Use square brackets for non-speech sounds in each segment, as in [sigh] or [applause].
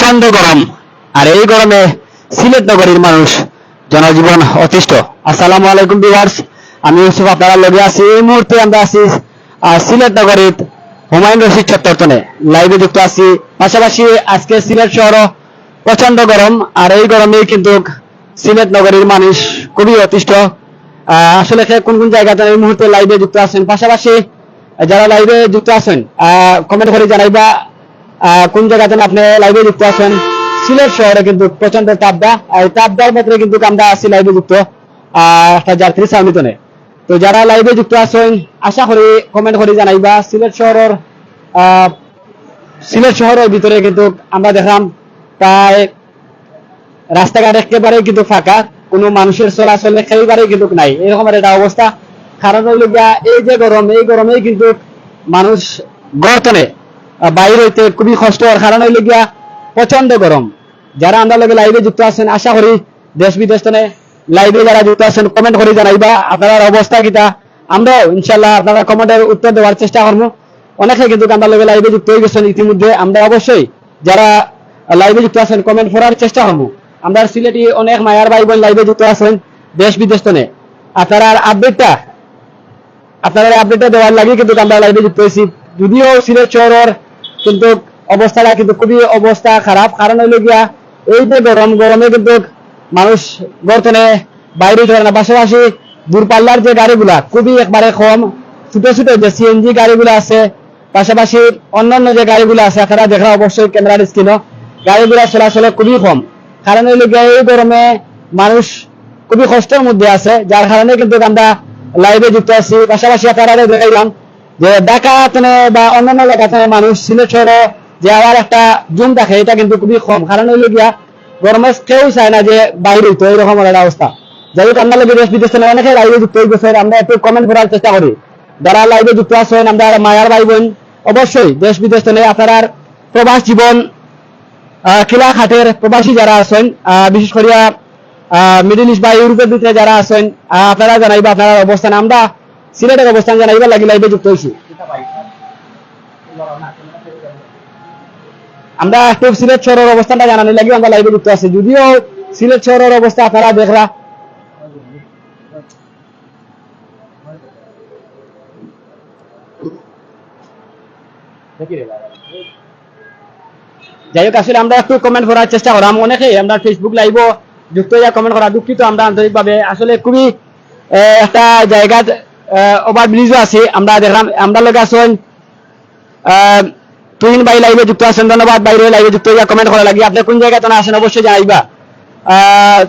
প্রচণ্ড গরম। আর এই গরমে সিলেট নগরীর মানুষ জনজীবন অতিষ্ঠ। আসসালামু আলাইকুম, ভিউয়ার্স। আমি ইউসুফ, আপনারা লগে আছি। এই মুহূর্তে আমরা আছি সিলেট নগরীর হুমায়ুন রশিদ চত্বরতনে। লাইভে যুক্ত আছি। পাশাপাশি আজকে সিলেট শহর প্রচণ্ড গরম। আর এই গরমে কিন্তু সিলেট নগরীর মানুষ খুবই অতিষ্ঠ। আসলে কোন কোন জায়গাতে এই মুহূর্তে লাইভে যুক্ত আছেন? পাশাপাশি যারা লাইভে যুক্ত আছেন কমেন্ট করে জানাইবা। কোন জায়গাতে আপনি লাইভে যুক্ত আছেন? সিলেট শহরে কিন্তু প্রচণ্ড তাপদা। আর তাপদার ক্ষেত্রে কিন্তু আমরা আছি লাইভে যুক্ত। একটা যাত্রী সামিতনে তো যারা লাইভে যুক্ত আছেন, আশা করি কমেন্ট করে জানাইবা। সিলেট শহরের সিলেট শহরের ভিতরে কিন্তু আমরা দেখলাম প্রায় রাস্তাঘাট একেবারে কিন্তু ফাঁকা। কোনো মানুষের চলাচল একেবারে কিন্তু নাই। এরকমের একটা অবস্থা। কারণ হইল এই যে গরম, এই গরমে কিন্তু মানুষ গর্তনে বাইরে হইতে খুবই কষ্ট হওয়ার কারণ হইল গিয়া প্রচণ্ড গরম। যারা আমরা লগে লাইভে যুক্ত আছেন, আশা করি দেশ বিদেশ তনে লাইভে যারা যুক্ত আছেন কমেন্ট করে জানাইবা আপনার অবস্থা কিটা আমরাও ইনশাল্লাহ আপনারা কমেন্টের উত্তর দেওয়ার চেষ্টা করব। অনেকে কিন্তু আমরা লগে লাইভে যুক্ত হয়ে গেছেন ইতিমধ্যে। আমরা অবশ্যই যারা লাইভে যুক্ত আছেন কমেন্ট করার চেষ্টা করব। আমরা সিলেটি অনেক মায়ার ভাই বোন লাইভে যুক্ত আছেন দেশ বিদেশ তনে। আপনারা আপডেটটা আপনারা আপডেটটা দেওয়ার লাগে কিন্তু আমরা লাইভে যুক্ত হয়েছি। যদিও সিলেট শহরের কিন্তু অবস্থাটা কিন্তু খুবই অবস্থা খারাপ। কারণ হইল গিয়া এই যে গরম, গরমে কিন্তু মানুষ বর্তমানে বাইরে ধরে না। পাশাপাশি দূরপাল্লার যে গাড়িগুলা খুবই একবারে কম। ছোট ছোট যে সিএনজি গাড়িগুলো আছে, পাশাপাশি অন্যান্য যে গাড়িগুলো আছে, আপনারা দেখা অবশ্যই ক্যামেরার স্ক্রিনও গাড়িগুলো চলাচলে খুবই কম। কারণ হইল গিয়া এই গরমে মানুষ খুবই কষ্টের মধ্যে আছে। যার কারণে কিন্তু আমরা লাইভে যুক্ত আছি। পাশাপাশি আপনারা দেখাইলাম যে ঢাকা বা অন্যান্য এলাকাতে মানুষ সিলেট শহরে যে আবার একটা জুম থাকে এটা কিন্তু খুবই কম। কারণ হইল গিয়া গরমে কেউ চায় না যে বাইরে হইতো এরকম একটা অবস্থা। যাই হোক, আমরা লোকের দেশ বিদেশ থেকে অনেকে লাইভে যুক্ত হয়ে গেছে আমরা একটু কমেন্ট করার চেষ্টা করি। যারা লাইভে যুক্ত আছেন, আমরা মায়ার ভাই বোন, অবশ্যই দেশ বিদেশ থেকে আপনার প্রবাস জীবন খিলা খাটের প্রবাসী যারা আছেন বিশেষ করিয়া মিডিল ইস্ট বা ইউরোপের ভিতরে যারা আছেন আপনারা জানাইবা আপনার অবস্থান। আমরা সিলেটের অবস্থান জানাইবা লাগি লাইভে যুক্ত হয়েছি আমরা একটু সিলেট শহরের অবস্থানটা জানানি লাগি, আমরা লাইভে যুক্ত আছি। যদিও সিলেট শহরের অবস্থা আপনারা দেখরা। যাই হোক, আসলে আমরা একটু কমেন্ট করার চেষ্টা করাম। অনেকে আমরা ফেসবুক লাইভও যুক্ত হইয়া কমেন্ট করা দুঃখিত, আমরা আন্তরিকভাবে। আসলে খুবই একটা জায়গাত ওভার ব্রিজও আছে। আমরা দেখলাম আমরা লোক আছেন আহ, তুহিন ভাই লাইভে যুক্ত আছেন ধন্যবাদ বাইরে লাইভে যুক্ত হইয়া কমেন্ট করা লাগি। আপনি কোন জায়গাতে না আছেন অবশ্যই জানাইবা।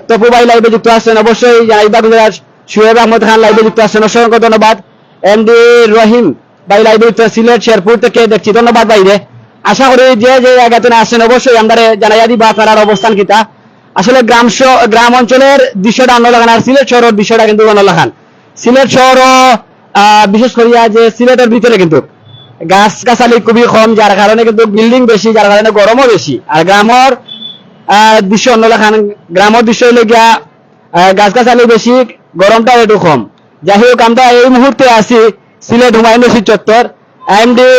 তপু ভাই লাইভে যুক্ত আছেন অবশ্যই জানাইবা। গুজরাট শুয়েব আহমদ খান লাইভে যুক্ত আছেন অসংখ্য ধন্যবাদ। এম ডি রহিম ভাই লাইভে যুক্ত সিলেট শেরপুর থেকে দেখছি। ধন্যবাদ বাইরে আশা করি যে যে জায়গাতে না আছেন অবশ্যই আমরা জানাইয়া দিবা আপনার অবস্থান কিতা। আসলে গ্রাম গ্রাম অঞ্চলের দৃশ্যটা অন্য লাগান আর সিলেট শহরের দৃশ্যটা কিন্তু অন্য লাগান সিলেট শহর বিশেষ করিয়া যে সিলেটের ভিতরে কিন্তু গাছ গাছালি খুবই কম, যার কারণে কিন্তু বিল্ডিং বেশি, যার কারণে গরমও বেশি। আর গ্রামের দৃশ্য অন্য লাগান গ্রামের দৃশ্য হইলে গিয়া গাছ গাছালি বেশি গরমটা একটু কম। যাই হোক, আমরা এই মুহূর্তে আছি সিলেট হুমায়ুন রশিদ চত্বর। এমডি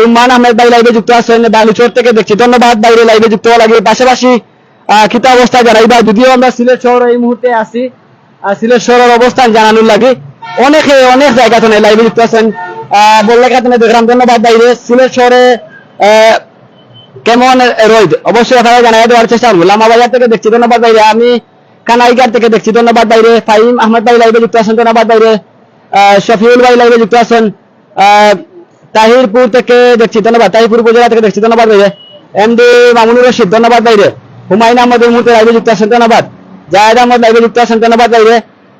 রুমান আহমেদ ভাই লাইভে যুক্ত আছেন বালুচর থেকে দেখছি। ধন্যবাদ বাইরে লাইভে যুক্ত হওয়া লাগে। পাশাপাশি খিতা অবস্থা জানাইবা যদিও আমরা সিলেট শহর এই মুহূর্তে আছি সিলেট শহরের অবস্থান জানানোর লাগে। অনেকে, অনেক জায়গা থেকে লাইভে যুক্ত আছেন। বললে কাতনে দেখলাম, ধন্যবাদ বাইরে সিলেট শহরে কেমন রোদ? অবশ্যই আপনারা জানাই দেওয়ার চেষ্টা করব। লামা বাজার থেকে দেখছি, ধন্যবাদ বাইরে আমি কানাইঘাট থেকে দেখছি, ধন্যবাদ বাইরে ফাহিম আহমদ ভাই লাইভে যুক্ত আছেন, ধন্যবাদ বাইরে শফিউল ভাই লাইভে যুক্ত আছেন। তাহিরপুর থেকে দেখছি, ধন্যবাদ। তাহিরপুর উপজেলা থেকে দেখছি, ধন্যবাদ বাইরে এমডি মামুনুর রশিদ, ধন্যবাদ বাইরে হুমায়ুন আহমদ এই মুহূর্তে লাইভে যুক্ত আছেন, ধন্যবাদ। জাহেদ আহমদ লাইভে যুক্ত আছেন ধন্যবাদ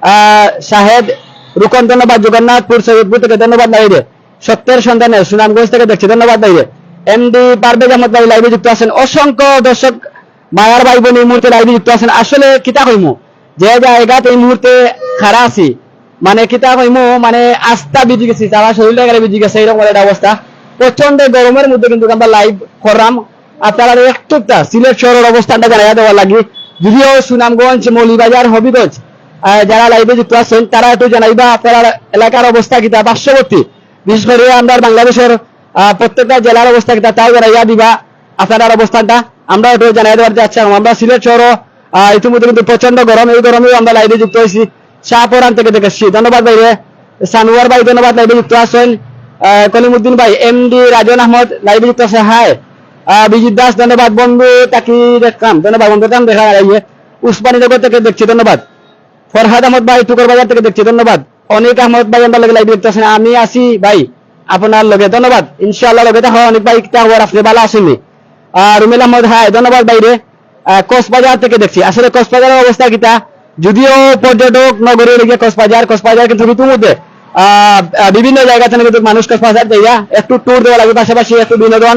আহ, শাহেদ রুকন ধন্যবাদ। জগন্নাথপুর সৈয়দপুর থেকে ধন্যবাদ বাইরে সত্যের সন্তানের সুনামগঞ্জ থেকে দেখছি ধন্যবাদ বাইরে এমডি পারভেজ আহমদ ভাই লাইভে যুক্ত আছেন। অসংখ্য দর্শক মায়ার ভাই বোন এই মুহূর্তে লাইভে যুক্ত আছেন। আসলে কিতা কইমু যে জায়গাত এই মুহূর্তে খারা আছি মানে কিতা কইমু মানে আস্থা বিজি গেছি তারা শরীর লাগারে বিজি গেছে এরকম একটা অবস্থা। প্রচণ্ড গরমের মধ্যে কিন্তু আমরা লাইভ করলাম আপনারা একটুটা সিলেট শহরের অবস্থানটা জানাইয়া দেওয়া লাগি। যদিও সুনামগঞ্জ মৌলিবাজার হবিগঞ্জ যারা লাইভে যুক্ত আছেন তারা একটু জানাইবা আপনার এলাকার অবস্থা কিতা পার্শ্ববর্তী বিশেষ করে আমরা বাংলাদেশের প্রত্যেকটা জেলার অবস্থা কিতা তাও জানাইয়া দিবা আপনার অবস্থানটা। আমরা একটু জানাই দেওয়ার যাচ্ছি আমরা সিলেট শহর ইতিমধ্যে কিন্তু প্রচণ্ড গরম। এই গরমে আমরা লাইভে যুক্ত হয়েছি। শাহপুরান থেকে দেখেছি। ধন্যবাদ ভাইরে। সানুয়ার ভাই ধন্যবাদ। লাইভে যুক্ত আছেন। কলিমুদ্দিন ভাই এমডি রাজন আহমদ লাইভে যুক্ত আছে। আহ, বিজিত দাস ধন্যবাদ বন্ধু তাকি দেখলাম। ধন্যবাদ বন্ধু তাম দেখা যাইয়ে উসমানী নগর থেকে দেখছি ধন্যবাদ। ফরহাদ আহমদ ভাই টুকর বাজার থেকে দেখছি ধন্যবাদ। অনিক আহমদ ভাই আমরা লগে লাইভ দেখতে আছেন আমি আছি ভাই আপনার লগে ধন্যবাদ। ইনশাআল্লাহ লগে দেখা অনেক ভাই হওয়ার আপনি ভালো আসেননি আর রুমেল আহমদ হাই ধন্যবাদ বাইরে কক্সবাজার থেকে দেখছি। আসলে কক্সবাজারের অবস্থা কিটা যদিও পর্যটক নগরী লেগে কক্সবাজার কক্সবাজার কিন্তু আহ, বিভিন্ন জায়গা থেকে মানুষ কক্সবাজার যাইয়া একটু ট্যুর দেওয়া লাগে। পাশাপাশি একটু বিনোদন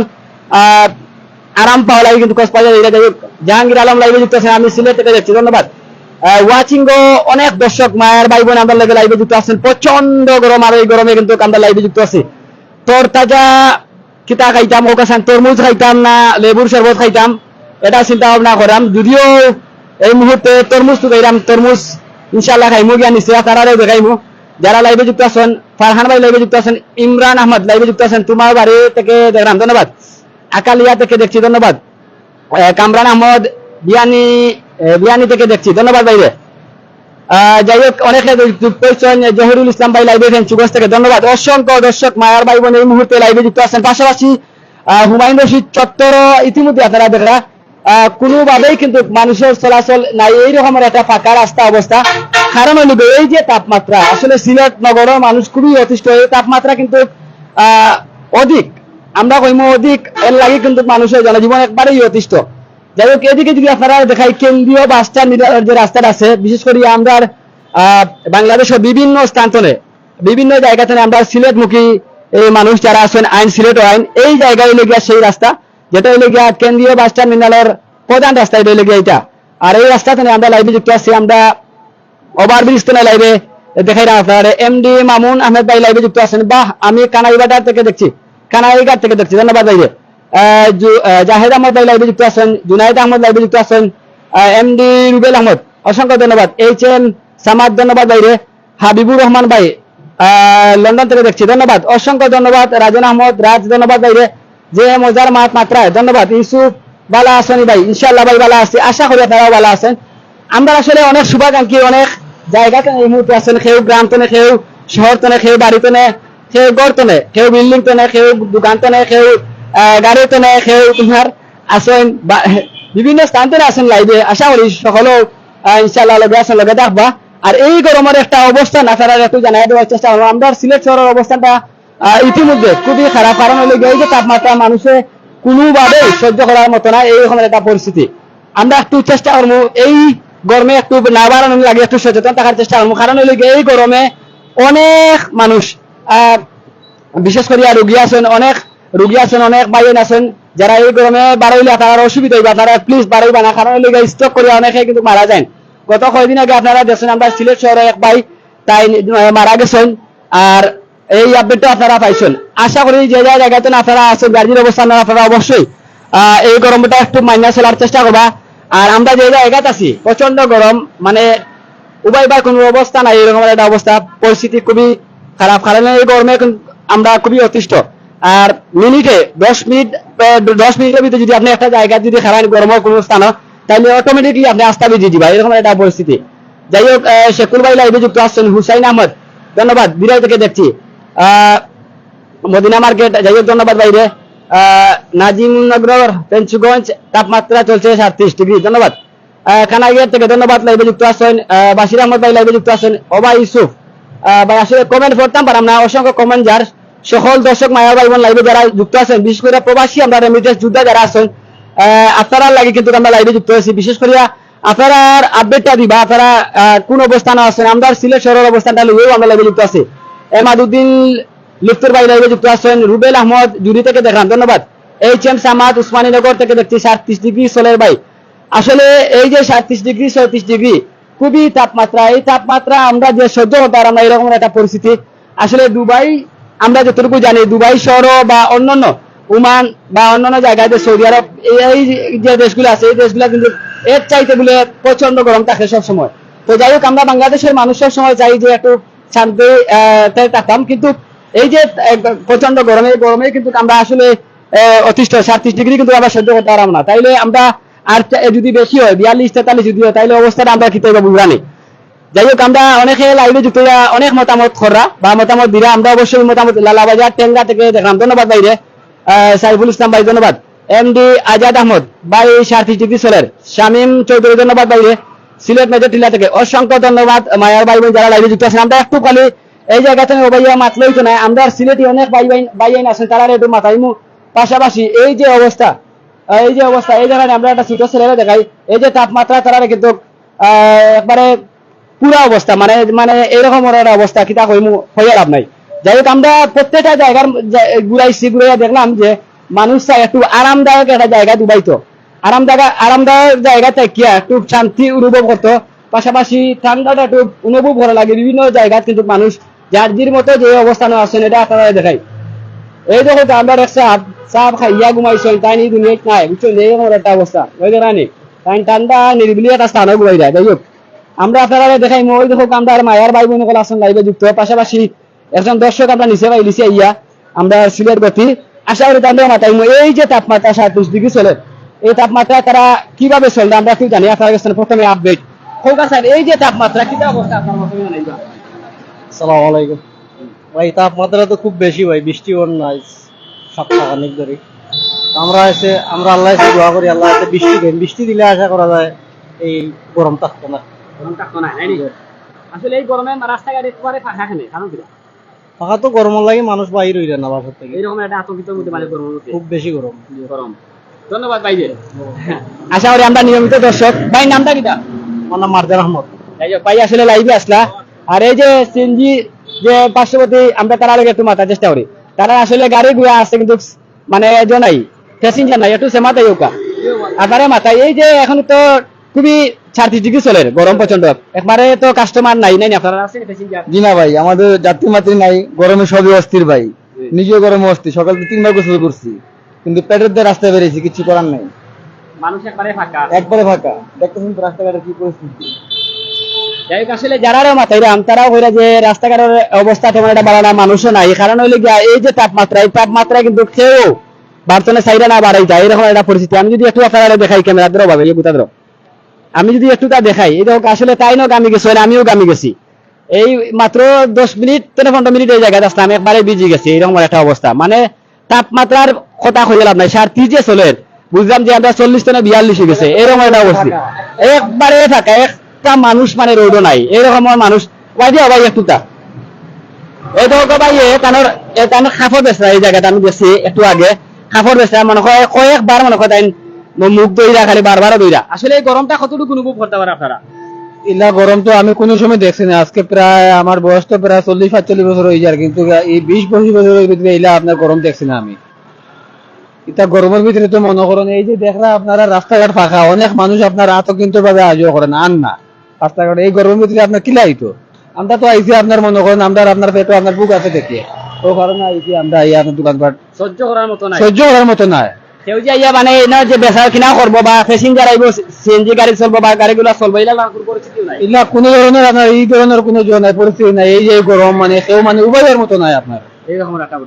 আরাম পাওয়া লাগে কিন্তু কক্সবাজার এরিয়া যাই। জাহাঙ্গীর আলম লাইভে যুক্ত আছেন, আমি সিলেট থেকে দেখছি ধন্যবাদ। ওয়াচিং গো অনেক দর্শক, মায়ের ভাই বোন আমরা লাগে লাইভে যুক্ত আছেন প্রচণ্ড গরম, আর এই গরমে কিন্তু আমরা লাইভে যুক্ত আছি। তোর তাজা কিতা খাইতাম ওকাসান তরমুজ খাইতাম না, লেবুর শরবত খাইতাম, এটা চিন্তা ভাবনা করাম। যদিও এই মুহূর্তে তরমুজ তো খাইলাম, তরমুজ ইনশাল্লাহ খাইমু গিয়া নিশ্চয় তারারে দেখাইমু যারা লাইভে যুক্ত আছেন, ফারহান ভাই লাইভে যুক্ত আছেন, ইমরান আহমদ লাইভে যুক্ত আছেন, তোমার বাড়ি থেকে দেখলাম, ধন্যবাদ। আকালিয়া থেকে দেখছি ধন্যবাদ। কামরান আহমদ বিয়ানি বিয়ানি থেকে দেখছি ধন্যবাদ আহ, যাই হোক অনেকে যুক্ত হয়েছেন জহিরুল ইসলাম ভাই লাইভে এসেছেন চুগস থেকে ধন্যবাদ। অসংখ্য দর্শক মায়ার ভাই বোন এই মুহূর্তে লাইভে যুক্ত আছেন। পাশাপাশি হুমায়ুন রশিদ চত্বর ইতিমধ্যে আপনারা আহ, কোনোভাবেই কিন্তু মানুষের চলাচল নাই এই রকমের একটা ফাঁকা রাস্তা অবস্থা। কারণ হইল এই যে তাপমাত্রা আসলে সিলেট নগরের মানুষ খুবই অতিষ্ঠ এই তাপমাত্রা কিন্তু অধিক। আমরা কইমু অধিক, এর লাগে কিন্তু মানুষের জনজীবন একবারেই অতিষ্ঠ। যাই হোক এদিকে যদি আপনারা দেখাই, কেন্দ্রীয় বাস টার্মিনালের যে রাস্তাটা আছে, বিশেষ করে আমরা বাংলাদেশের বিভিন্ন স্থানে বিভিন্ন জায়গা থেকে আমরা সিলেটমুখী এই মানুষ যারা আছেন, আইন, সিলেট আইন, এই জায়গায় হইলে গিয়া সেই রাস্তা যেটা হইলে গিয়া কেন্দ্রীয় বাস টার্মিনালের প্রধান রাস্তা এটা গিয়া এটা আর এই রাস্তা থেকে আমরা লাইভে যুক্ত আছি, আমরা ওভার ব্রিজ তো লাইভে দেখাই না আপনার এমডি মামুন আহমেদ ভাই লাইভে যুক্ত আছেন। বাহ, আমি কানাইবাটার থেকে দেখছি। কানাইঘাট থেকে দেখছি ধন্যবাদ আহ, জাহেদ আহমদ ভাই লাইভে যুক্ত আছেন জুনাইদ আহমদ লাইভে যুক্ত আছেন এমডি রুবেল আহমদ অসংখ্য ধন্যবাদ। এইচ এম সামাদ ধন্যবাদ ভাইরে। হাবিবুর রহমান ভাই লন্ডন থেকে দেখছি ধন্যবাদ। অসংখ্য ধন্যবাদ। রাজন আহমদ রাজ ধন্যবাদ ভাইরে। যে মজার মাত মাত্রায় ধন্যবাদ। ইউসুফ বালা আসনি ভাই ইনশাল্লাহ ভাই বালা আছে। আশা করি আপনারাও বালা আছেন। আমরা আসলে অনেক শুভাকাঙ্ক্ষী অনেক জায়গাতে এই মুহূর্তে আছেন কেউ গ্রাম তনে কেউ শহর তনে কেউ বাড়ি তনে। কেউ গড় তনে কেউ বিল্ডিং তনে কেউ দোকান তনে কেউ আহ, গাড়ি তনে কেউ তোমার আছেন বা- বিভিন্ন স্থান তনে আছেন লাইভে আশা করি সকলেও ইনশাল্লাহ লগে আছেন লগে দেখবা আর এই গরমের একটা অবস্থান আপনারা একটু জানাই দেওয়ার চেষ্টা করব আমরা সিলেট শহরের অবস্থানটা ইতিমধ্যে খুবই খারাপ কারণ হলে গিয়ে যে তাপমাত্রা মানুষে কোনোভাবেই সহ্য করার মতো না এই রকমের একটা পরিস্থিতি আমরা একটু চেষ্টা করব এই গরমে একটু না বাড়ানো লাগে একটু সচেতন থাকার চেষ্টা করব কারণ হলে এই গরমে অনেক মানুষ বিশেষ করে রুগী আছেন অনেক, রুগী আছেন অনেক বাইন আছেন, যারা এই গরমে বাড়াইলে আপনারা অসুবিধা হইবে, আপনারা প্লিজ বাড়াইবা না, কারণ হইলে স্টক করে অনেকে কিন্তু মারা যায় গত কয়েকদিন আগে আপনারা দেখছেন, আমরা সিলেট শহরে এক ভাই, তাই মারা গেছেন, আর এই আপডেটটা আপনারা পাইছেন। আশা করি যে যে জায়গাতে আপনারা আছেন, গাড়ির অবস্থান আপনারা অবশ্যই। এই গরমটা একটু মাইনা চলার চেষ্টা করবা। আর আমরা যে জায়গাতে আছি প্রচণ্ড গরম মানে বা কোনো অবস্থা নাই, এরকম একটা অবস্থা, পরিস্থিতি খুবই খারাপ কারণ এই গরমে আমরা খুবই অতিষ্ঠ। আর মিনিটে দশ মিনিট দশ মিনিটের ভিতরে যদি আপনি একটা জায়গা যদি খারাপ, গরমের কোনো স্থান তাহলে অটোমেটিকলি আপনি আস্থা বেজে দিবা এরকম একটা পরিস্থিতি। যাই হোক শেখুর ভাই লাইভে যুক্ত আসছেন হুসাইন আহমদ। ধন্যবাদ বিরাই থেকে দেখছি। মদিনা মার্কেট, যাই হোক, ধন্যবাদ বাইরে নাজিমনগর পেঞ্চুগঞ্জ, তাপমাত্রা চলছে সাতত্রিশ ডিগ্রি। ধন্যবাদ। খানাগিয়ার থেকে ধন্যবাদ লাইভে যুক্ত আসছেন বাশির আহমদ ভাই লাইভে যুক্ত আছেন। ওবা ইউসুফ। আসলে কমেন্ট করতাম পারাম না অসংখ্য কমেন্ট যার সকল দর্শক মায়া ভাই বোন লাইভে যারা যুক্ত আছেন, বিশেষ করে প্রবাসী আমরা রেমিটেন্স যোদ্ধা যারা আছেন আপনারা লাগে কিন্তু আমরা লাইভে যুক্ত আছি। বিশেষ করে আপনারা আপডেটটা দিবা, আপনারা কোন অবস্থানে আছেন? আমরা সিলেট শহরের অবস্থানটা লইও আমরা লাইভে যুক্ত আছি। এমাদুদ্দিন লিপ্তর ভাই লাইভে যুক্ত আছেন, রুবেল আহমদ জুড়ি থেকে দেখলাম, ধন্যবাদ। এইচ এম সামাদ উসমানীনগর থেকে দেখছি, সাতত্রিশ ডিগ্রি সোলের ভাই। আসলে এই যে সাতত্রিশ ডিগ্রি, ছয়ত্রিশ ডিগ্রি খুবই তাপমাত্রা। এই তাপমাত্রা আমরা যে সহ্য করতে পারলাম না, এরকম একটা পরিস্থিতি। আসলে দুবাই, আমরা যতটুকু জানি, দুবাই শহর বা অন্যান্য ওমান বা অন্যান্য জায়গায় যে সৌদি আরব, এই- যে দেশগুলো আছে, এই দেশগুলো কিন্তু এর চাইতে বলে প্রচণ্ড গরম থাকে সব সময় তো যাই হোক, আমরা বাংলাদেশের মানুষের সময় চাই যে একটু শান্তি থাকতাম কিন্তু এই যে প্রচণ্ড গরমে গরমে কিন্তু আমরা আসলে অতিষ্ঠ, সাতত্রিশ ডিগ্রি কিন্তু আমরা সহ্য করতে পারলাম না। তাইলে আমরা আর যদি বেশি হয় বিয়াল্লিশ তেতাল্লিশ যদি হয় তাইলে অবস্থাটা আমরা খেতে হবে বুঝানি যাই হোক আমরা অনেকে লাইভে যুক্ত অনেক মতামত করা বা মতামত দিরা আমরা অবশ্যই মতামত লালাবাজার টেঙ্গা থেকে দেখলাম। ধন্যবাদ ভাইরে আহ, সাইফুল ইসলাম ভাই ধন্যবাদ। এমডি আজাদ আহমদ ভাই সাতত্রিশ ডিগ্রি সোলের। শামীম চৌধুরী ধন্যবাদ ভাইরে সিলেট মেজর টিলা থেকে অসংখ্য ধন্যবাদ মায়ার ভাই বোন যারা লাইভে যুক্ত আছেন। আমরা একটু খালি এই জায়গাতে ভাইয়া মাতলই তো নাই আমরা সিলেটে অনেক ভাই ভাই ভাই আছেন তারা একটু মাথায় মু পাশাপাশি এই যে অবস্থা এই যে অবস্থা, এই জায়গায় আমরা একটা ছোট ছেলেরা দেখাই। এই যে তাপমাত্রা তারা কিন্তু একবারে পুরা অবস্থা মানে মানে এরকম একটা অবস্থা, কিতা কইমু, হইয়া লাভ নাই। যাই হোক আমরা প্রত্যেকটা জায়গার ঘুরাইছি, ঘুরাইয়া দেখলাম যে মানুষ একটু আরামদায়ক একটা জায়গা দুবাইতো আরামদায়ক আরামদায়ক জায়গা থেকে একটু শান্তি অনুভব করতো। পাশাপাশি ঠান্ডাটা একটু অনুভব করা লাগে। বিভিন্ন জায়গা কিন্তু মানুষ যার মতো যে অবস্থানে আছেন, এটা আপনারা দেখাই। এই দেখো তো আমরা সাপ সাপ খাইয়া ঘুমাইছেন তাই নি দুনিয়ায় নাই, বুঝছেন? এই আমার একটা অবস্থা। ওই রানি তাই ঠান্ডা নিরিবিলি একটা স্থানও ঘুরাই যায় যাই হোক। আমরা আপনারা দেখাই ওই দেখো আমরা মায়ার ভাই বোন আসেন লাইভে যুক্ত। পাশাপাশি একজন দর্শক আমরা নিচে পাই লিসে ইয়া আমরা সিলেট গতি। আশা করি তাদের মাথায় এই যে তাপমাত্রা সাঁত্রিশ ডিগ্রি চলে এই তাপমাত্রা তারা কীভাবে চলবে আমরা কি জানি আপনার কাছে প্রথমে আপডেট কলকাতা স্যার এই যে তাপমাত্রা, কি অবস্থা আপনার প্রথমে জানাইবা সালাম আলাইকুম। ভাই তাপমাত্রা তো খুব বেশি ভাই বৃষ্টি নাই সপ্তাহখানিক ধরে। আমরা এসে আমরা আল্লাহ এসে দোয়া করি আল্লাহ এসে বৃষ্টি দেন। বৃষ্টি দিলে আশা করা যায় এই গরম থাকতো না। গরম থাকতো না আসলে এই গরমে রাস্তাঘাট একেবারে ফাঁকা খানে কারণ কি? ফাঁকা তো গরম লাগে মানুষ বাইর হইলে না বাসার থেকে। এইরকম একটা আতঙ্কিত মধ্যে মানে মধ্যে। খুব বেশি গরম। গরম। ধন্যবাদ ভাই [laughs] আশা করি আমরা নিয়মিত দর্শক। ভাই নামটা কিটা আমার নাম মার্জান আহমদ। ভাই আসলে লাইভে আসলা। আর এই যে সিএনজি যে পার্শ্ববর্তী আমরা তার আগে একটু মাথার চেষ্টা করি। তারা আসলে গাড়ি ঘুরে আসছে কিন্তু মানে এজন নাই প্যাসেঞ্জার নাই একটু সে মাথায় হোকা আপনারা মাথায় এই যে এখন তো খুবই ডিগ্রি চলে গরম প্রচণ্ড একবারে তো কাস্টমার নাই নাই আপনারা আছেন প্যাসেঞ্জার জি না ভাই আমাদের যাত্রী মাত্রী নাই গরমে সবই অস্থির ভাই। নিজেও গরমে অস্থির সকাল তিনবার গোসল করছি। কিন্তু পেটের দিয়ে রাস্তায় বেরিয়েছি কিছু করার নাই। মানুষ একবারে ফাঁকা। একবারে ফাঁকা। দেখতেছেন তো রাস্তাঘাটের কি পরিস্থিতি। যে এই যে যায় আমি যদি একটু আমি তা দেখাই, এই দেখো, আসলে তাই না গামি গেছি আমিও গামি গেছি। এই মাত্র দশ মিনিট থেকে পনেরো মিনিট এই জায়গায় আমি একবারে বিজি গেছি, এরকম একটা অবস্থা। মানে তাপমাত্রার কথা হয়ে লাভ নাই সার তিরিশে চলে বুঝলাম যে আমরা চল্লিশ থেকে বিয়াল্লিশ গেছে, এরকম একটা অবস্থা। একবারে থাকা একটা মানুষ মানে রোড নাই। এরকম মানুষ। ওই দিয়ে ভাই একটু তা এই তো ভাই এ তানোর এ তানোর খাফর বেসরা এই জায়গাটা আমি গেছি একটু আগে। খাফর বেসরা মনে হয় কয়েকবার মনে হয় তাই মুখ দইরা খালি বারবার দইরা আসলে এই গরমটা কতটুকু অনুভব করতে পারে আপনারা? ইলা গরম তো আমি কোনো সময় দেখছি না। আজকে প্রায় আমার বয়স তো প্রায় চল্লিশ পাঁচচল্লিশ বছর হয়ে যায় কিন্তু এই বিশ পঁচিশ বছরের ভিতরে ইলা আপনার গরম দেখছি না আমি। এটা গরমের ভিতরে তো মনে করেন এই যে দেখরা আপনারা রাস্তাঘাট ফাঁকা অনেক মানুষ আপনার আতঙ্কিত ভাবে আজও করেন আন না। রাস্তাঘাট। এই গরমের ভিতরে আপনার কি লাইতো আমরা তো আইছি আপনার মনে করেন আমরা আপনার পেটে আপনার বুক আছে দেখে। ও কারণে আইছি আমরা আপনার দোকানপাট। সহ্য করার মতো নাই। সহ্য করার মতো কেউ যে ইয়া মানে না যে বেচা কিনা করব বা প্যাসেঞ্জার আইব সিএনজি গাড়ি চলবো বা গাড়িগুলো চলবো এটা পরিস্থিতি নাই। কোনো ধরনের আপনার এই ধরনের কোনো জোর নাই পরিস্থিতি নাই। এই যে গরম মানে কেউ মানে উভয়ের মতো নাই আপনার এইরকম একটা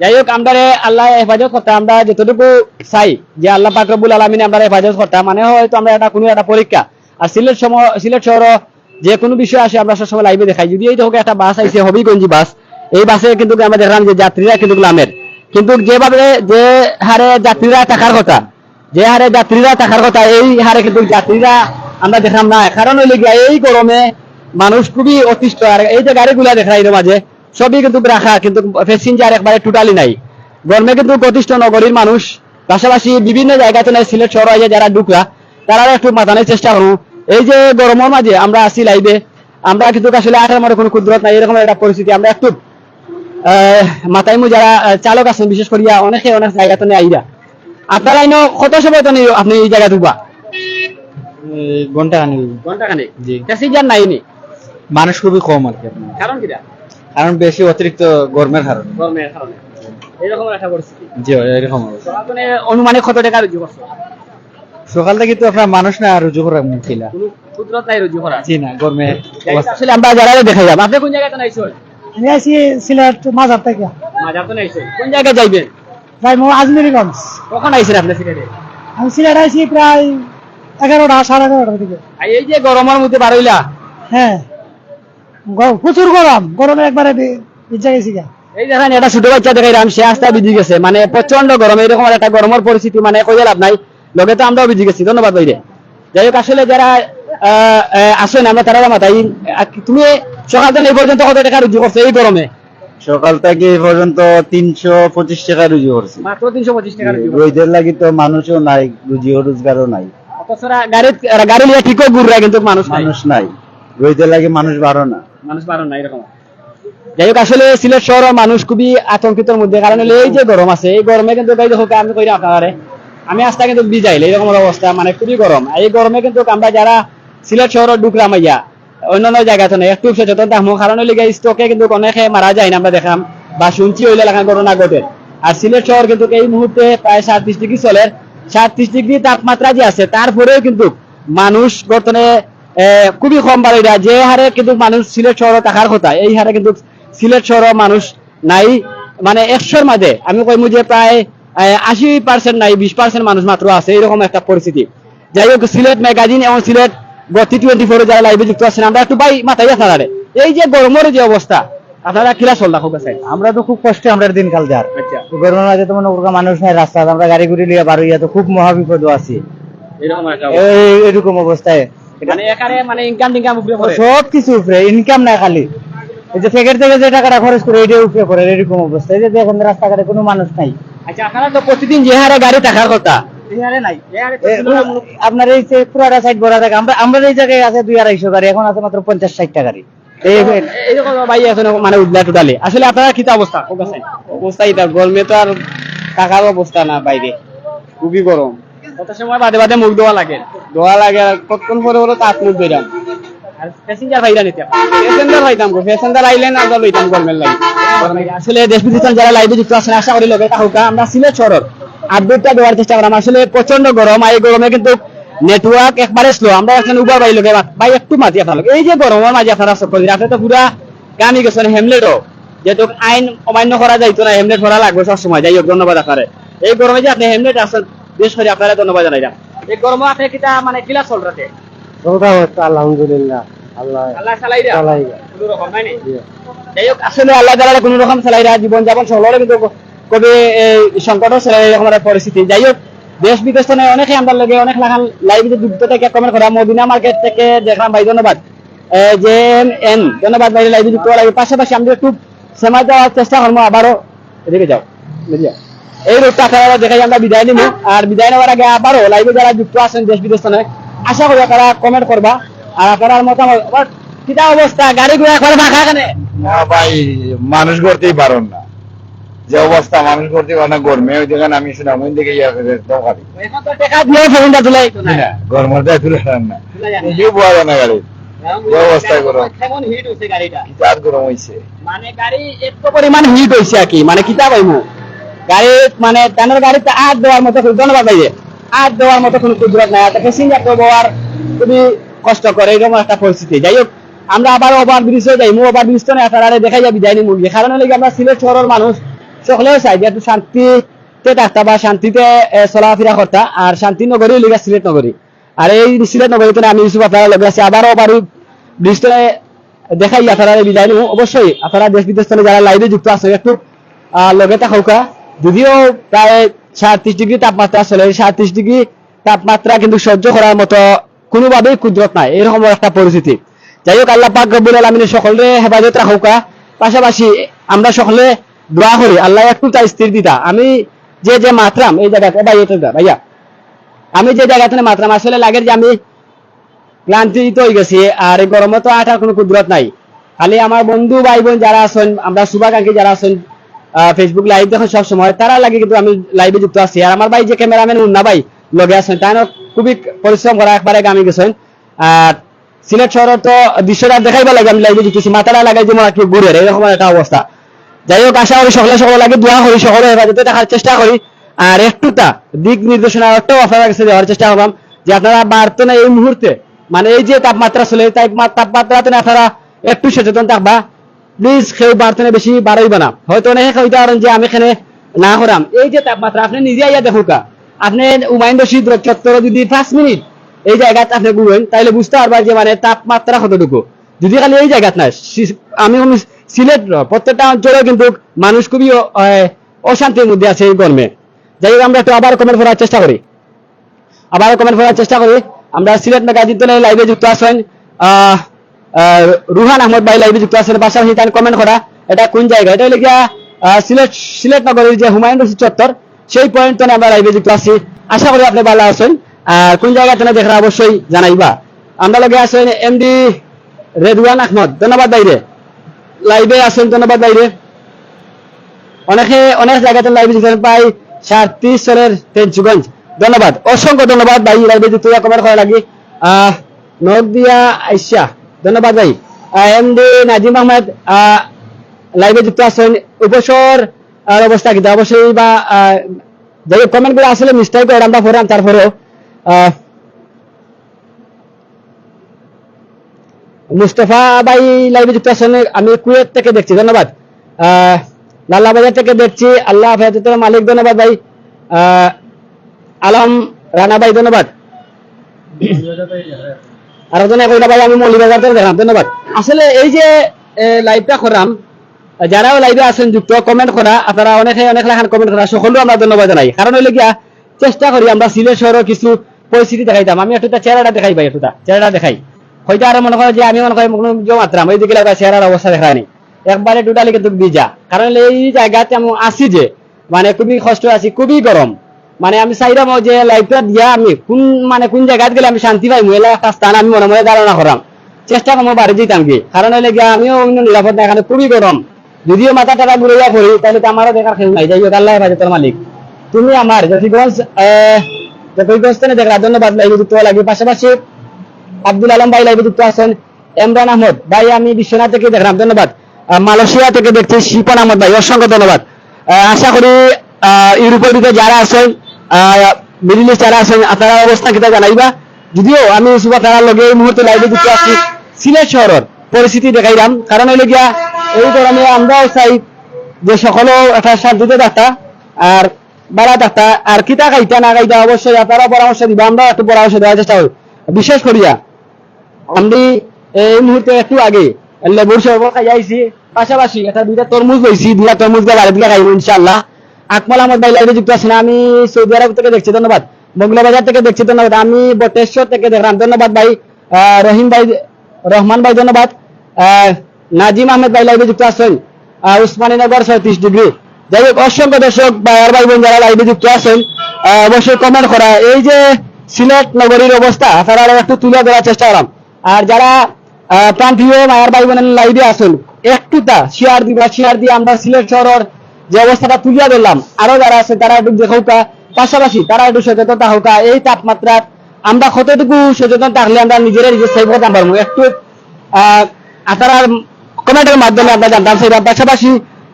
যাই হোক আমরা আল্লাহ হেফাজত করতে আমরা যতটুকু চাই যে আল্লাহ পাক রব্বুল আলমিন আমরা হেফাজত করতাম মানে হয়তো আমরা একটা কোনো একটা পরীক্ষা আর সিলেট সময়, সিলেট শহর যে কোনো বিষয় আসে, আমরা সবসময় লাইভে দেখাই। যদি এই একটা বাস আইছে, হবিগঞ্জি বাস, এই বাসে কিন্তু আমরা দেখলাম যে যাত্রীরা কিন্তু গ্রামের। কিন্তু যেভাবে যে হারে যাত্রীরা থাকার কথা, যে হারে যাত্রীরা থাকার কথা, এই হারে কিন্তু যাত্রীরা আমরা দেখলাম না। কারণ হইলে গিয়া, এই গরমে মানুষ খুবই অতিষ্ঠ। আর এই যে গাড়িগুলা দেখা এর মাঝে, সবই কিন্তু রাখা, কিন্তু প্যাসেঞ্জার একবারে টোটালি নাই। গরমে কিন্তু প্রতিষ্ঠ নগরীর মানুষ, পাশাপাশি বিভিন্ন জায়গাতে নাই, সিলেট শহর যারা ঢুকরা তারা একটু মাতানোর চেষ্টা করব এই যে গরমের মাঝে আমরা আসি লাইভে আমরা কিন্তু আসলে আঠার মধ্যে কোনো কুদরত নাই এরকম একটা পরিস্থিতি আমরা একটু মাথায় মু যারা চালক আছেন বিশেষ করিয়া অনেকে অনেক জায়গাতে নিয়ে আইরা। আপনারা ইনো কত সময় তো নেই আপনি এই জায়গা ঢুকবা? ঘণ্টা ঘণ্টা খানেক জি। প্যাসেঞ্জার নাইনি মানুষ খুবই কম আর কি কারণ কিটা কারণ বেশি অতিরিক্ত গরমের কারণে। গরমের কারণে। এরকম একটা পরিস্থিতি। জি এরকম কত টাকা রুজু করছ? সকাল থেকে তো আপনার মানুষ না আর রুজু করা কুদরত নাই রুজু করা জি না গরমে আসলে আমরা যারা দেখা যাব আপনি কোন জায়গাতে নাইছো আমি আছি সিলেট মাজার থেকে। মাঝার তো নাইছো কোন জায়গায় যাইবেন? আজমিরিগঞ্জ। কখন আইছেন আপনি সিলেটে? আমি সিলেট আইছি প্রায় এগারোটা সাড়ে এগারোটার দিকে। এই যে গরমের মধ্যে বারইলা হ্যাঁ। প্রচুর গরম। গরমে একবারে বি- গেছি গা। এই দেখেন এটা ছোট বাচ্চা দেখাইলাম সে আস্তা বিজি গেছে। মানে প্রচণ্ড গরম। এরকম একটা গরমের পরিস্থিতি মানে কই লাভ নাই। লগে তো আমরাও বিজি গেছি। ধন্যবাদ ভাইরে। যাই হোক আসলে যারা আসেন আমরা তারা মাথায় তুমি সকাল থেকে এই পর্যন্ত কত টাকা রুজি করছ এই গরমে? সকাল থেকে এই পর্যন্ত তিনশো পঁচিশ টাকা রুজি করছি। মাত্র তিনশো পঁচিশ টাকা রুজি রোদের লাগি তো মানুষও নাই রুজিও রোজগারও নাই। অথচ ওরা গাড়ি গাড়ি নিয়ে ঠিকও ঘুররা কিন্তু মানুষ নাই? মানুষ নাই। রোদের লাগি মানুষ বাড়ো না। মানুষ বারণ নাই এরকম। যাই হোক আসলে সিলেট শহরের মানুষ খুবই আতঙ্কিতর মধ্যে কারণ এই যে গরম আছে এই গরমে কিন্তু আমি কই আপনারে। আমি আস্তা কিন্তু বিজাইল এরকম অবস্থা মানে খুবই গরম। এই গরমে কিন্তু আমরা যারা সিলেট শহরের ডুকরা মাইয়া, অন্যান্য জায়গাতে নেই, একটু সচেতন থাকব। কারণ হলে স্টকে কিন্তু অনেকে মারা যায় না, আমরা দেখাম। বা শুনছি হইলে লেখা ঘটনা ঘটে। আর সিলেট শহর কিন্তু এই মুহূর্তে প্রায় সাতত্রিশ ডিগ্রি চলে। সাতত্রিশ ডিগ্রি তাপমাত্রা যে আছে, তারপরেও কিন্তু মানুষ বর্তমানে খুবই কম বাড়িরা যে হারে কিন্তু মানুষ সিলেট শহরে থাকার কথা, এই হারে কিন্তু সিলেট শহরে মানুষ নাই। মানে একশোর মাঝে, আমি কইমু যে প্রায় আশি পার্সেন্ট নাই বিশ পার্সেন্ট মানুষ মাত্র আছে এরকম একটা পরিস্থিতি। যাই হোক সিলেট ম্যাগাজিন এবং সিলেট গতি টোয়েন্টি ফোরে যারা লাইভে যুক্ত আছেন আমরা একটু বাই মাথায় আপনারা এই যে গরমের যে অবস্থা আপনারা কিলা চলতা খুব আছে আমরা তো খুব কষ্টে আমরা দিনকাল যার। আচ্ছা। গরমের মাঝে তো মনে করো মানুষ নাই রাস্তা আমরা গাড়ি গুড়ি লিয়ে বার হইয়া তো খুব মহাবিপদ আছি। এরকম এরকম অবস্থায়। মানে এখানে মানে ইনকাম টিনকাম উপরে সব কিছু উপরে ইনকাম নাই খালি। এই যে থেকে যে টাকাটা খরচ করে এটাই উপরে পড়ে এরকম অবস্থা। এই যে দেখেন রাস্তাঘাটে কোনো মানুষ নাই। আচ্ছা আপনারা তো প্রতিদিন যে হারে গাড়ি থাকার কথা। নাই এই হারে এ, আপনার এই যে পুরাটা সাইড ভরা থাকে আমরা আমরা এই জায়গায় আছে দুই আড়াইশো গাড়ি এখন আছে মাত্র পঞ্চাশ ষাটটা গাড়ি। এই এইরকম ভাই এখন মানে উঠলা টোটালি। আসলে আপনারা কি অবস্থা? অবস্থা এটা গরমে তো আর থাকার অবস্থা না বাইরে। খুবই গরম। কত সময় বাদে বাদে মুখ ধোয়া লাগে? ধোয়া লাগে কতক্ষণ পরে পরে তাঁত মুখ বেরাম আর প্যাসেঞ্জার ভাইরা নিতে প্যাসেঞ্জার ভাইতাম প্যাসেঞ্জার আইলে না তো লইতাম গরমের লাগে আসলে দেশ বিদেশের যারা লাইভে যুক্ত আছেন, আশা করি লগে থাকুকা আমরা সিলেট শহরের আপডেটটা দেওয়ার চেষ্টা করলাম। আসলে প্রচণ্ড গরম এই গরমে কিন্তু নেটওয়ার্ক একবারে স্লো আমরা এখানে উবার ভাই লোকে, ভাই একটু মাতি আপনার এই যে গরমের মাঝে আপনারা সব করি আপনি তো পুরা গামি গেছেন হেমলেটও যেহেতু আইন অমান্য করা যাইতো না হেমলেট করা লাগবে সবসময়। যাই হোক, ধন্যবাদ আপনারে। এই গরমে যে আপনি হেমলেট আছেন, বেশ করে আপনারা ধন্যবাদ জানাইলাম। এই গরমে আপনি কিটা মানে কিলা চল রাতে আলহামদুলিল্লাহ। আল্লাহ আল্লাহ চালাই দেয়া? চালাই কোনো রকম নাই নি? যাই হোক আসলে আল্লাহ তাআলা কোনো রকম চালাইরা জীবন যাপন কিন্তু কবে এই সংকট চালাই এরকম একটা পরিস্থিতি। যাই হোক দেশ বিদেশ থেকে অনেকে আমরা লগে অনেক লাগান লাইভে যুক্ত থেকে কমেন্ট করা মদিনা মার্কেট থেকে দেখলাম ভাই ধন্যবাদ। জে এম এন ধন্যবাদ ভাই লাইভে যুক্ত হওয়ার পাশাপাশি আমরা একটু সময় দেওয়ার চেষ্টা করব আবারও এদিকে যাও এদিকে যাও। এই রোডটা আপনারা দেখাই আমরা বিদায় নিব। আর বিদায় নেওয়ার আগে আবারও লাইভে যারা যুক্ত আছেন দেশ বিদেশ আশা করি আপনারা কমেন্ট করবা। আর আপনার মতামত অবস্থা? গাড়ি ঘোড়া করে ফাঁকা না ভাই মানুষ করতেই পারেন না। যে অবস্থা মানুষ করতে না গরমে ওই দেখেন আমি শুনাম ওই দিকে ইয়া করে দোকানে। এখন তো টাকা দিয়ে ফোনটা তুলাই তো না। গরমের দেয় তুলে না। নিজেও পাওয়া যায় না গাড়ি যে গরম। কেমন হিট হইছে গাড়িটা? চার গরম হয়েছে মানে গাড়ি এত পরিমাণ হিট হইছে আর কি। মানে কিতা গাড়ি মানে গাড়িতে আট দেওয়ার মতো ধন্যবাদ ভাই আট দেওয়ার মতো কোনো কুদরত নাই। আর প্যাসেঞ্জার করব আর খুবই কষ্ট করে, এরকম একটা পরিস্থিতি। যাই হোক আমরা আবার ওভার ব্রিজে যাইমু, ওভার ব্রিজ তো না আপনারা দেখাই যাবি যাইনি মুরগি কারণ হলে আমরা সিলেট শহরের মানুষ সকলেও চাই যে একটু শান্তিতে থাকতা বা শান্তিতে চলাফেরা করতা। আর শান্তি নগরী লিগা সিলেট নগরী আর এই সিলেট নগরীতে আমি ইউসুফ আপনারা লগে আছি, আবারও ওভার ব্রিজটা দেখাই আপনারা বিদায় নিব অবশ্যই, আপনারা দেশ বিদেশ থেকে যারা লাইভে যুক্ত আছে, একটু লগে থাকুকা যদিও প্রায় সাতত্রিশ ডিগ্রি তাপমাত্রা চলে সাতত্রিশ ডিগ্রি তাপমাত্রা কিন্তু সহ্য করার মতো কোনোভাবেই কুদরত নাই। এরকম একটা পরিস্থিতি যাই হোক, আল্লাহ পাক রব্বুল আলমিনের সকলে হেফাজত রাখুকা পাশাপাশি আমরা সকলে দোয়া করি, আল্লাহ একটু তাই স্থির দিতা আমি যে যে মাত্রাম, এই জায়গাতে ভাই এটা ভাইয়া। আমি যে জায়গাতে মাত্রাম, আসলে লাগে যে আমি ক্লান্তিত হয়ে গেছি আর এই গরমে তো আটার কোনো কুদরত নাই। খালি আমার বন্ধু ভাই বোন যারা আছেন, আমরা শুভাকাঙ্ক্ষী যারা আছেন ফেসবুক লাইভ দেখেন সব সময়, তারা লাগে কিন্তু আমি লাইভে যুক্ত আছি। আর আমার ভাই যে ক্যামেরাম্যান মুন্না ভাই লগে আছেন। তাই খুবই পরিশ্রম করা একবারে গেছেন। আর সিলেট তো দৃশ্যটা দেখাইবা লাগে, আমি যে কি ঘুরে এরকম একটা অবস্থা যাই হোক, আশা করি সকলে সকলে লাগে, দোয়া করি সকলে দেখার চেষ্টা করি। আর একটুটা দিক নির্দেশনা কাছে দেওয়ার চেষ্টা করলাম যে আপনারা না এই মুহূর্তে মানে এই যে তাপমাত্রা চলে তাপ- তাপমাত্রাতে না আপনারা একটু সচেতন থাকবা। প্লিজ কেউ বাড়তো না বেশি বাড়াইবা না। হয়তো অনেকে পারেন যে আমি এখানে না করাম এই যে তাপমাত্রা আপনি নিজে আইয়া দেখুকা আপনি উমাইন রশিদ চত্বর যদি পাঁচ মিনিট এই জায়গাত আপনি ঘুরেন তাহলে বুঝতে পারবা যে মানে তাপমাত্রা কতটুকু। যদি খালি এই জায়গাত না আমি সিলেট প্রত্যেকটা অঞ্চলে কিন্তু মানুষ খুবই অশান্তির মধ্যে আছে এই গরমে। যাই হোক, আমরা একটু আবার কমেন্ট করার চেষ্টা করি। আবার কমেন্ট করার চেষ্টা করি। আমরা সিলেট মেগাজিত লাইভে যুক্ত আছেন রুহান আহমদ ভাই লাইভে যুক্ত আছেন, পাশাপাশি তার কমেন্ট করা, এটা কোন জায়গা? এটা হলো গিয়া সিলেট সিলেট নগরের যে হুমায়ুন রশিদ চত্বর। সেই পয়েন্ট আমরা লাইভে যুক্ত আছি আশা করি আপনি ভালো আছেন। আর কোন জায়গাতে না দেখরা অবশ্যই জানাইবা। আমরা লগে আছেন এমডি রেদওয়ান আহমদ। ধন্যবাদ বাইরে লাইভে আছেন ধন্যবাদ বাইরে অনেকে অনেক জায়গাতে লাইভে আছেন, প্রায় সাতত্রিশ চলের তেজগঞ্জ ধন্যবাদ। অসংখ্য ধন্যবাদ ভাই লাইভে যুক্ত হয়ে কমেন্ট করা লাগি আহ নদিয়া আইসা। ধন্যবাদ ভাই। এমডি নাজিম আহমেদ আহ, লাইভে যুক্ত আছেন উপসর আর অবস্থা কিন্তু অবশ্যই বা যাই কমেন্ট করে আসলে মিস্টেক করে আমরা পড়াম তারপরেও মুস্তফা ভাই লাইভে যুক্ত আছেন, আমি কুয়েত থেকে দেখছি, ধন্যবাদ। লাল্লা বাজার থেকে দেখছি, আল্লাহ হাফেজের মালিক, ধন্যবাদ ভাই। আলম রানা ভাই, ধন্যবাদ। আর কইলা ভাই, আমি মৌলিবাজার থেকে দেখলাম, ধন্যবাদ। আসলে এই যে লাইভটা করাম যারাও লাইভে আছেন, যুক্ত কমেন্ট করা, আপনারা অনেকে অনেক লেখান কমেন্ট করা সকলেও আমরা ধন্যবাদ জানাই। কারণ হইলে গিয়া, চেষ্টা করি আমরা সিলেট শহরের কিছু পরিস্থিতি দেখাইতাম। আমি একটু চেহারাটা দেখাই ভাই একটু চেহারাটা দেখাই। হয়তো আরও মনে করে যে আমি মনে করি মাত্রাম ওই দিকে চেহারার অবস্থা দেখায়নি একবারে টোটালি কিন্তু বিজা কারণ এই জায়গাতে আমি আসি যে মানে খুবই কষ্ট আছি, খুবই গরম। মানে আমি চাইলাম যে লাইফটা দিয়া আমি কোন মানে কোন জায়গায় গেলে আমি শান্তি পাই মহিলা একটা স্থান আমি মনে মনে ধারণা করাম। চেষ্টা করব বাড়ি যেতাম কি কারণ হইলে গিয়া, আমিও নিরাপদ না, এখানে খুবই গরম। যদিও মাথা টাকা ঘুরাইয়া পড়ি তাহলে তো আমারও দেখার খেল নাই। যাই আল্লাহ বাজেতের মালিক। তুমি আমার জটিগঞ্জ আহ, থেকে দেখলা ধন্যবাদ লাইভে যুক্ত লাগবে। পাশাপাশি আব্দুল আলম ভাই লাইভে যুক্ত আছেন ইমরান আহমদ ভাই আমি বিশ্বনাথ থেকে দেখলাম ধন্যবাদ। মালয়েশিয়া থেকে দেখছি শিপন আহমদ ভাই অসংখ্য ধন্যবাদ। আশা করি ইউরোপের দিকে যারা আছেন মিডিল ইস্ট যারা আছেন আপনারা অবস্থা কিতা জানাইবা? যদিও আমি সুবা তারার লগে এই মুহূর্তে লাইভে যুক্ত আছি সিলেট শহরের পরিস্থিতি দেখাইলাম। কারণ হইলে গিয়া এই গরমে আমরাও চাই যে সকলেও একটা শান্তিতে থাকা আর বাড়া থাকা। আর কিতা খাইতা না খাইতা অবশ্যই আপনারা পরামর্শ দিবা, আমরা একটু পরামর্শ দেওয়ার চেষ্টা করি। বিশেষ করিয়া, আমি এই মুহূর্তে একটু আগে লেবুর শরবত খাই আইছি। পাশাপাশি একটা দুইটা তরমুজ লইছি, দুইটা তরমুজ দিয়ে বাড়ি দিয়ে খাইব ইনশাল্লাহ আকমল আহমদ ভাই লাইভে যুক্ত আছেন, আমি সৌদি আরব থেকে দেখছি, ধন্যবাদ। বাজার থেকে দেখছি, ধন্যবাদ। আমি বটেশ্বর থেকে দেখলাম, ধন্যবাদ ভাই। রহিম ভাই, রহমান ভাই, ধন্যবাদ। নাজিম আহমেদ ভাই লাইভে যুক্ত আছেন উসমানীনগর ছয়ত্রিশ ডিগ্রি। যাই হোক অসংখ্য দর্শক ভাইয়ার ভাই বোন যারা লাইভে যুক্ত আছেন অবশ্যই কমেন্ট করা। এই যে সিলেট নগরীর অবস্থা আরও একটু তুলে ধরার চেষ্টা করলাম। আর যারা প্রাণপ্রিয় মায়ের ভাই বোনের লাইভে আছেন একটু তা শেয়ার দিবা শেয়ার দিয়ে আমরা সিলেট শহরের যে অবস্থাটা তুলিয়া ধরলাম আরও যারা আছে তারা একটু দেখৌকা পাশাপাশি তারা একটু সচেতনতা হোকা এই তাপমাত্রা আমরা কতটুকু সচেতন থাকলে আমরা নিজেরা নিজের সেভ করতে পারব? একটু আহ, আপনারা কমেন্টের মাধ্যমে আমরা জানতাম সেটা পাশাপাশি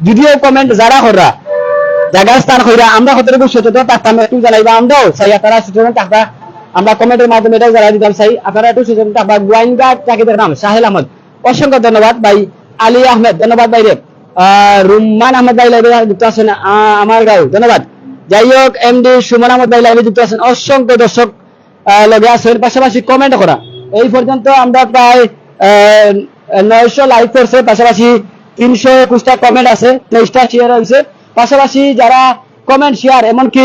যদিও কমেন্ট যারা করা জায়গা স্থান কইরা আমরা কতটুকু সচেতন থাকতাম একটু জানাইবা আমরাও। চাই আপনারা সচেতন থাকবা আমরা কমেন্টের মাধ্যমে এটাও জানাই দিতাম চাই আপনারা একটু সচেতন থাকবা গোয়াইনগাট চাকিদের নাম সাহেল আহমদ। অসংখ্য ধন্যবাদ ভাই, আলী আহমেদ, ধন্যবাদ ভাই রে। রুম্মান আহমদ ভাই লাইভে যুক্ত আছেন আমার গাঁও, ধন্যবাদ। যাই হোক এমডি সুমন আহমদ ভাই লাইভে যুক্ত আছেন, অসংখ্য দর্শক লগে আছেন, পাশাপাশি কমেন্ট করা। এই পর্যন্ত আমরা প্রায় নয়শো লাইক করছে পাশাপাশি তিনশো একুশটা কমেন্ট আছে, তেইশটা শেয়ার হয়েছে। পাশাপাশি যারা কমেন্ট শেয়ার এমনকি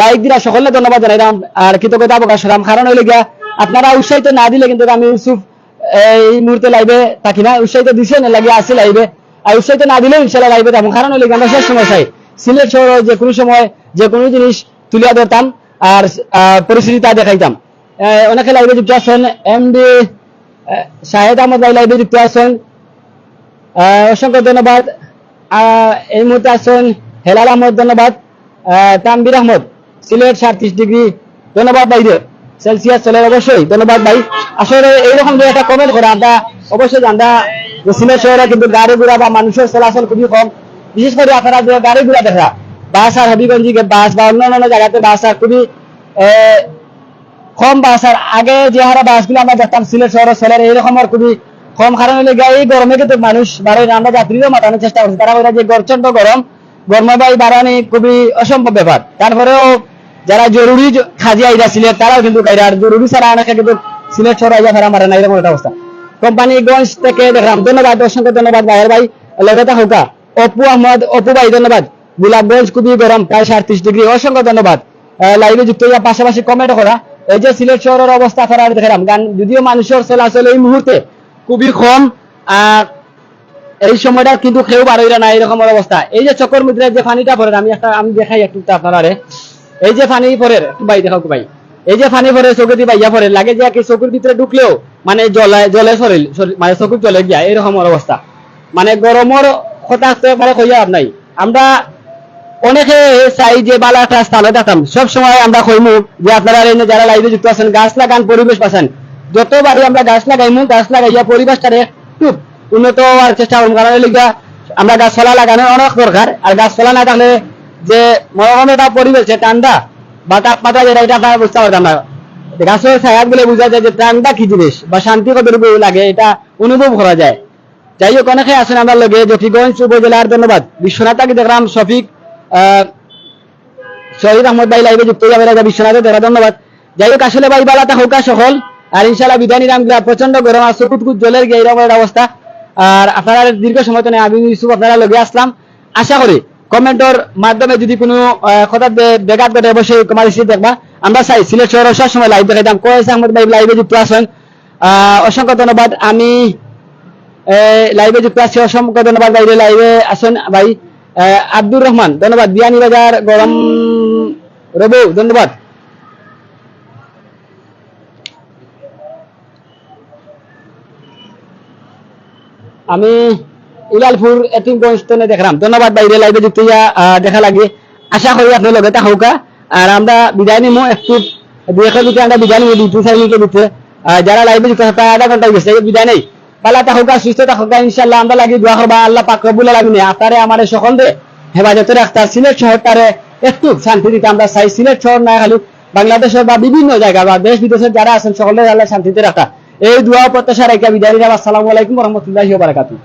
লাইক দিলা সকলে ধন্যবাদ জানাইলাম। আর কৃতজ্ঞতা প্রকাশ করলাম। কারণ হইলে গিয়া, আপনারা উৎসাহিত না দিলে কিন্তু আমি ইউসুফ এই মুহূর্তে লাইভে থাকি না। উৎসাহিত দিছে না লাগে আছে লাইভে আর উৎসাহিত না দিলেও ইনশাল্লাহ লাইভে থাকব। কারণ হইলে আমরা শেষ সময় চাই। সিলেট শহরে, যে কোনো সময়, যে কোনো জিনিস তুলিয়া ধরতাম, আর পরিস্থিতি তা দেখাইতাম। অনেকে লাইভে যুক্ত আছেন এম ডি শাহেদ আহমদ ভাই লাইভে যুক্ত আছেন। অসংখ্য ধন্যবাদ। এই মুহূর্তে আছেন হেলাল আহমদ, ধন্যবাদ। তানবির আহমদ, সিলেট সাতত্রিশ ডিগ্রি। ধন্যবাদ ভাই রে সেলসিয়াস চলে, অবশ্যই। ধন্যবাদ ভাই। আসলে এইরকম যে একটা কমেন্ট করে আমরা অবশ্যই আমরা যে সিলেট শহরে কিন্তু গাড়ি ঘোড়া বা মানুষের চলাচল খুবই কম। বিশেষ করে আপনারা যে গাড়ি ঘোড়া দেখা, বাস আর হবিগঞ্জি বাস বা অন্য অন্য জায়গাতে বাস আর খুবই কম বাস, আর আগে যে হারে বাসগুলো আমরা দেখতাম, সিলেট শহরের ছেলের এইরকম আর খুবই কম কারণ হলে এই গরমে কিন্তু মানুষ বাড়ির আমরা যাত্রীরাও মাতানোর চেষ্টা করছি। তারা বলে যে গরচন্ড গরম। গরমাবাই বাড়ানি খুবই অসম্ভব ব্যাপার। তারপরেও যারা জরুরি খাজি আইরা সিলেট, তারাও কিন্তু আর জরুরি ছাড়া অনেকে কিন্তু সিলেট ছড়া আইয়া ফেরা মারে না, এরকম একটা অবস্থা। কোম্পানিগঞ্জ থেকে দেখলাম, ধন্যবাদ, অসংখ্য ধন্যবাদ, ভাইয়ের ভাই। লগতে হোকা অপু আহমদ, অপু ভাই, ধন্যবাদ। গোলাপগঞ্জ খুবই গরম, প্রায় সাড়ত্রিশ ডিগ্রি। অসংখ্য ধন্যবাদ। লাইভে যুক্ত হইয়া পাশাপাশি কমেন্ট করা। এই যে সিলেট শহরের অবস্থা ফেরার দেখলাম গান যদিও মানুষের চলাচল এই মুহূর্তে খুবই কম, আর এই সময়টা কিন্তু কেউ বারোইরা না এরকম অবস্থা। এই যে চক্কর মধ্যে যে পানিটা পড়ে আমি একটা আমি দেখাই একটু আপনারা এই যে পানি পড়ে ভাই দেখাও ভাই। এই যে পানি পড়ে চোখে দিয়ে বাইয়া পড়ে, লাগে যে কি চোখের ভিতরে ঢুকলেও মানে জলে জলে শরীর- মানে চোখের জলে গিয়া, এরকম অবস্থা। মানে গরমের কথা মানে কইয়া নাই। আমরা অনেকে চাই যে বালা একটা স্থানে দেখতাম সব সময় আমরা কইমু যে আপনারা এনে যারা লাইভে যুক্ত আছেন, গাছ লাগান, পরিবেশ বাঁচান। যতবারই আমরা গাছ লাগাইমু, গাছ লাগাইয়া পরিবেশটারে একটু উন্নত হওয়ার চেষ্টা করুন কারণ আমরা গাছপালা লাগানো অনেক দরকার। আর গাছপালা না থাকলে যে মনোরম একটা পরিবেশ ঠান্ডা বা তাপমাত্রা যেটা, এটা আপনারা বুঝতে পারতাম না। গাছের ছায়া বলে বোঝা যায় যে ঠান্ডা কি জিনিস বা শান্তি কতটুকু লাগে, এটা অনুভব করা যায়। যাই হোক, অনেকে আছেন আমার লগে, জটিগঞ্জ উপজেলার ধন্যবাদ। বিশ্বনাথ দেখলাম, শফিক শহীদ আহমদ ভাই লাইভে যুক্ত যাবে রাজা বিশ্বনাথের দেওয়া ধন্যবাদ। যাই হোক আসলে ভাই বালাটা হোকা সকল আর ইনশাল্লাহ বিধানী রামগুলা প্রচণ্ড গরম চকুত কুত জলের গিয়ে এরকম অবস্থা। আর আপনারা দীর্ঘ সময় তো আমি ইউসুফ আপনারা লগে আসলাম। আশা করি কমেন্টের মাধ্যমে যদি কোনো কথা বে- বেগাত ঘটে অবশ্যই কমার দেখবা। আমরা চাই সিলেট শহরের সব সময় লাইভ দেখাইতাম। কয়েস আহমদ ভাই? লাইভে যুক্ত আছেন। আহ, অসংখ্য ধন্যবাদ। আমি লাইভে যুক্ত আছি। অসংখ্য ধন্যবাদ বাইরে লাইভে আসেন ভাই আব্দুর রহমান, ধন্যবাদ। বিয়ানীবাজার গরম রবু, ধন্যবাদ। আমি ইলালপুর এতিমগঞ্জ থেকে দেখলাম। ধন্যবাদ বাইরে লাইভে যুক্ত হইয়া দেখা লাগে। আশা করি আপনার লগে তা হৌকা আর আমরা বিদায় নিমো একটু, দুই একের ভিতরে আমরা বিদায় নিবো দুই চার মিনিটের ভিতরে যারা লাইভে যুক্ত আধা ঘণ্টা গেছে, বিদায় নেই। তা হৌকা সুস্থ থাকুকা ইনশাল্লাহ আমরা লাগি দোয়া করবা, আল্লাহ পাক রব্বুল আলামিন আপনারে আমারে সকল দে হেফাজতে রাখতার। সিলেট শহরটারে একটু শান্তি দিতে আমরা চাই। সিলেট শহর না খালি বাংলাদেশের বা বিভিন্ন জায়গা বা দেশ বিদেশের যারা আছেন সকলে আল্লাহ শান্তিতে রাখা। এই দোয়া প্রত্যাশা রেখে বিদায় নিলাম। আসসালামু আলাইকুম রহমতুল্লাহি বারাকাতুহ।